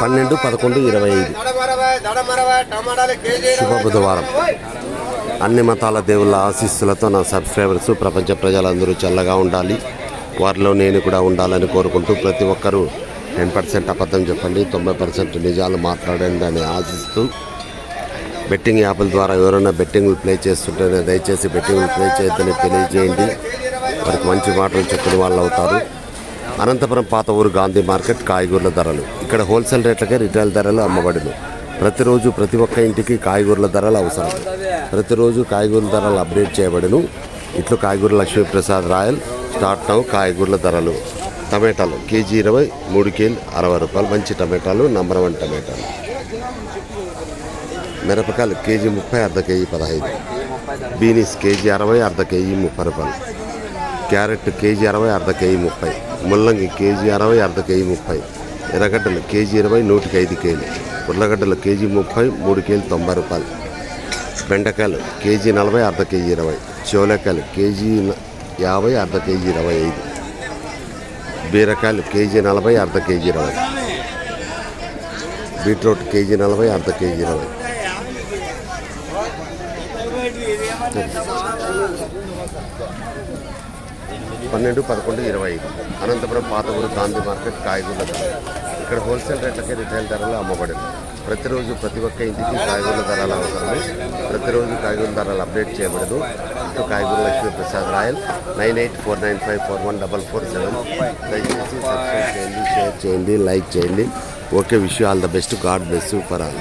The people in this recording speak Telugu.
పన్నెండు పదకొండు ఇరవై ఐదు. శుభ బుధవారం. అన్ని మతాల దేవుళ్ళ ఆశీస్సులతో నా సబ్స్క్రైబర్స్ ప్రపంచ ప్రజలందరూ చల్లగా ఉండాలి. వారిలో నేను కూడా ఉండాలని కోరుకుంటూ ప్రతి ఒక్కరూ టెన్ పర్సెంట్ అబద్ధం చెప్పండి తొంభై పర్సెంట్ నిజాలు మాట్లాడండి అని ఆశిస్తూ బెట్టింగ్ యాప్ల ద్వారా ఎవరైనా బెట్టింగ్లు ప్లే చేస్తుంటేనే దయచేసి బెట్టింగ్లు ప్లే చేయొద్దని తెలియజేయండి. వారికి మంచి మాటలు చెప్పిన వాళ్ళు అవుతారు అనంతపురం పాత ఊరు గాంధీ మార్కెట్ కాయగూరల ధరలు. ఇక్కడ హోల్సేల్ రేట్లకే రిటైల్ ధరలు అమ్మబడును. ప్రతిరోజు ప్రతి ఒక్క ఇంటికి కాయగూరల ధరలు అవసరం. ప్రతిరోజు కాయగూరల ధరలు అప్డేట్ చేయబడును. ఇట్లు కాయగూర లక్ష్మీప్రసాద్ రాయల్ స్టార్ట్ నౌ కాయగూరల ధరలు. టమాటాలు కేజీ ఇరవై మూడు కేజీలు అరవై రూపాయలు. మంచి టమాటాలు నంబర్ వన్ టమాటాలు. మిరపకాయలు కేజీ ముప్పై అర్ధ కేజీ పదహైదు. బీనీస్ కేజీ అరవై అర్ధ కేజీ ముప్పై రూపాయలు. క్యారెట్ కేజీ అరవై అర్ధ కేజీ ముప్పై. ముల్లంగి కేజీ అరవై అర్ధ కేజీ ముప్పై. ఎర్రగడ్డలు కేజీ ఇరవై నూటికి ఐదు కేజీలు. ఉర్లగడ్డలు కేజీ ముప్పై మూడు కేజీలు తొంభై రూపాయలు. బెండకాయలు కేజీ నలభై అర్ధ కేజీ ఇరవై. చోలకాయలు కేజీ యాభై అర్ధ కేజీ ఇరవై ఐదు. బీరకాయలు కేజీ నలభై అర్ధ కేజీ ఇరవై. బీట్రూట్ కేజీ నలభై అర్ధ కేజీ ఇరవై. పన్నెండు పదకొండు ఇరవై ఐదు. అనంతపురం పాత గాంధీ మార్కెట్ కాయగూరల ధర. ఇక్కడ హోల్సేల్ రేట్లకే రిటైల్ ధరలు అమ్మబడింది ప్రతిరోజు ప్రతి ఒక్క ఇంటికి కాయగూరల ధరలు అవసరమే. ప్రతిరోజు కాయగూరల ధరలు అప్డేట్ చేయబడదు. ఇటు కాయగూర Lakshmi Prasad royal nine eight four nine five four one double four seven. దయచేసి సబ్స్క్రైబ్ చేయండి షేర్ చేయండి లైక్ చేయండి. Okay wish all the best. God best for all.